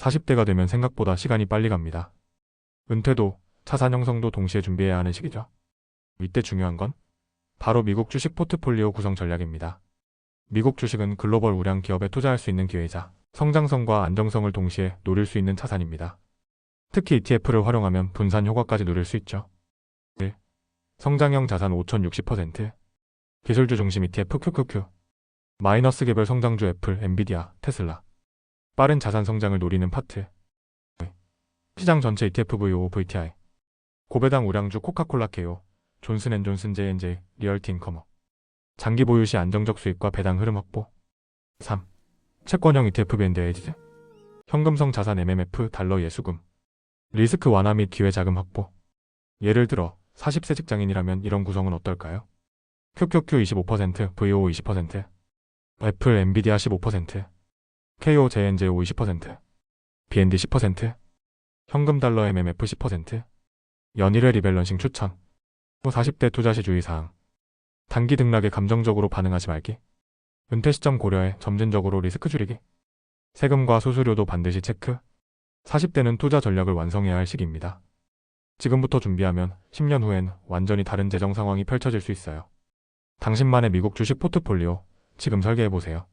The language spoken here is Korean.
40대가 되면 생각보다 시간이 빨리 갑니다. 은퇴도 자산 형성도 동시에 준비해야 하는 시기죠. 이때 중요한 건 바로 미국 주식 포트폴리오 구성 전략입니다. 미국 주식은 글로벌 우량 기업에 투자할 수 있는 기회이자 성장성과 안정성을 동시에 노릴 수 있는 자산입니다. 특히 ETF를 활용하면 분산 효과까지 누릴 수 있죠. 1. 성장형 자산 5060% 기술주 중심 ETF QQQ 마이너스 개별 성장주 애플, 엔비디아, 테슬라 빠른 자산 성장을 노리는 파트. 시장 전체 ETF VO, VTI 고배당 우량주 코카콜라 KO 존슨앤존슨 리얼티 인커머. 장기 보유 시 안정적 수익과 배당 흐름 확보. 3. 채권형 ETF 밴드 에이즈 현금성 자산 MMF 달러 예수금. 리스크 완화 및 기회 자금 확보. 예를 들어 40세 직장인이라면 이런 구성은 어떨까요? QQQ 25%, VO 20%, 애플, 엔비디아 15%, KO, JNJ 20%, BND 10%, 현금 달러 MMF 10%, 연일회 리밸런싱 추천, 후 40대 투자 시 주의사항, 단기 등락에 감정적으로 반응하지 말기, 은퇴 시점 고려해 점진적으로 리스크 줄이기, 세금과 수수료도 반드시 체크, 40대는 투자 전략을 완성해야 할 시기입니다. 지금부터 준비하면 10년 후엔 완전히 다른 재정 상황이 펼쳐질 수 있어요. 당신만의 미국 주식 포트폴리오 지금 설계해보세요.